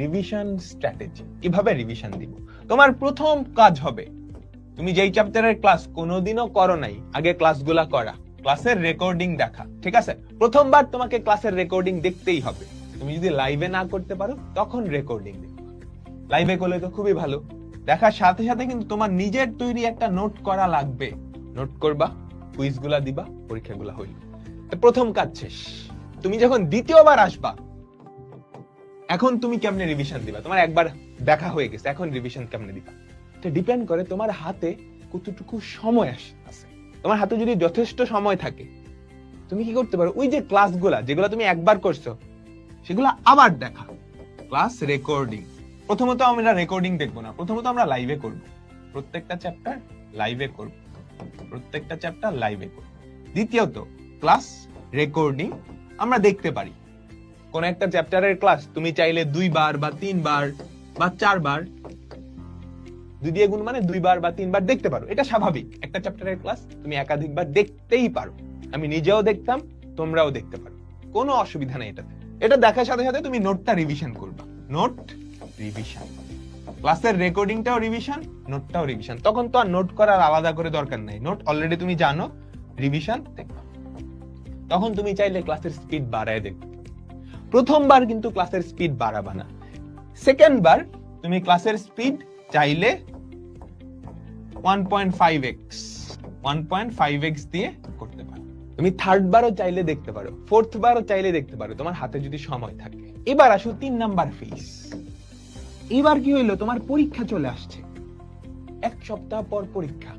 Revision strategy কীভাবে revision দিব। তোমার প্রথম কাজ হবে, তুমি যেই চ্যাপ্টারের ক্লাস কোনোদিনও করো নাই, আগে ক্লাসগুলা করা। ক্লাসের রেকর্ডিং দেখা, ঠিক আছে? প্রথমবার তোমাকে ক্লাসের রেকর্ডিং দেখতেই হবে। তুমি যদি লাইভে না করতে পারো, তখন রেকর্ডিং দেখবে লাইভে করলে তো খুবই ভালো। দেখার সাথে সাথে কিন্তু তোমার নিজের তৈরি একটা নোট করা লাগবে। নোট করবা কুইজগুলা দিবা, পরীক্ষাগুলা হইল। প্রথম কাজ শেষ। তুমি যখন দ্বিতীয়বার আসবা এখন তুমি কেমনে রিভিশন দিবা? তোমার একবার দেখা হয়ে গেছে, এখন রিভিশন কেমনে দিবা? এটা ডিপেন্ড করে তোমার হাতে কতটুকু সময় আছে। তোমার হাতে যদি যথেষ্ট সময় থাকে, তুমি কি করতে পারো? ওই যে ক্লাসগুলা যেগুলো তুমি একবার করছ, সেগুলো আবার দেখা। ক্লাস রেকর্ডিং প্রথমত আমরা রেকর্ডিং দেখব না, প্রথমত আমরা লাইভে করব। প্রত্যেকটা চ্যাপ্টার লাইভে করব। প্রত্যেকটা চ্যাপ্টার লাইভে করব। দ্বিতীয়ত ক্লাস রেকর্ডিং আমরা দেখতে পারি। কোন একটা চ্যাপ্টারের ক্লাস তুমি চাইলে দুইবার বা তিনবার বা চারবার, দুই দিয়ে গুণ মানে দুইবার বা তিনবার দেখতে পারো। এটা স্বাভাবিক। একটা চ্যাপ্টারের ক্লাস তুমি একাধিকবার দেখতেই পারো। আমি নিজেও দেখতাম, তোমরাও দেখতে পারো। কোনো অসুবিধা নেই এটাতে। এটা দেখার সাথে সাথে তুমি নোটটা রিভিশন করবা। নোট রিভিশন ক্লাসের রেকর্ডিংটাও রিভিশন নোটটাও রিভিশন তখন তো আর নোট করার আলাদা করে দরকার নাই। নোট অলরেডি তুমি জানো রিভিশন দেখবা। তখন তুমি চাইলে ক্লাসের স্পিড বাড়ায় দেখবে। প্রথমবার কিন্তু ক্লাসের স্পিড বাড়াবা না। সেকেন্ড বার তুমি ক্লাসের স্পিড চাইলে one point five x one point five x দিয়ে করতে পারো। তুমি থার্ড বারও চাইলে দেখতে পারো ফোর্থ বারও চাইলে দেখতে পারো, তোমার হাতে যদি সময় থাকে। এবার আসো তিন নাম্বার ফেজ এবার কি হইল, তোমার পরীক্ষা চলে আসছে। এক সপ্তাহ পর পরীক্ষা।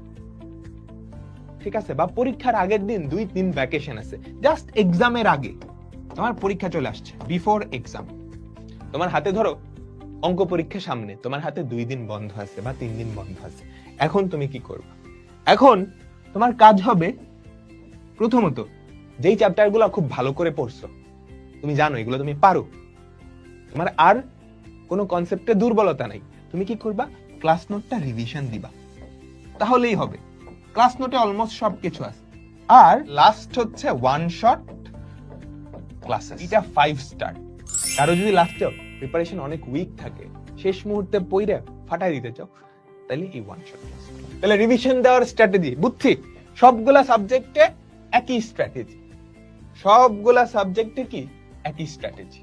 ঠিক আছে? বা পরীক্ষার আগের দিন দুই, তিন ভ্যাকেশন আছে। জাস্ট এক্সামের আগে। তোমার পরীক্ষা চলে আসছে বিফোর এক্সাম তোমার হাতে ধরো, অঙ্ক পরীক্ষা সামনে, তোমার হাতে দুই দিন বন্ধ আছে বা তিন দিন বন্ধ আছে। এখন তুমি কি করবে? এখন তোমার কাজ হবে, প্রথমত, যেই চ্যাপ্টারগুলো খুব ভালো করে পড়ছো, তুমি জানো এগুলো তুমি পারো। তোমার আর কোনো কনসেপ্টে দুর্বলতা নাই। তুমি কি করবা? ক্লাস নোটটা রিভিশন দিবা। তাহলেই হবে। ক্লাস নোটে অলমোস্ট সবকিছু আছে। আর লাস্ট হচ্ছে ওয়ান শট ক্লাসেস এটা ফাইভ স্টার কারও যদি লাস্ট লাস্টে প্রিপারেশন অনেক উইক থাকে, শেষ মুহূর্তে পইরে ফাটাই দিতে চাও, তাহলে এই ওয়ান শট তাহলে রিভিশন দেওয়ার স্ট্র্যাটেজি বুদ্ধি সবগুলা সাবজেক্টে একই স্ট্র্যাটেজি সবগুলা সাবজেক্টে কি? একই স্ট্র্যাটেজি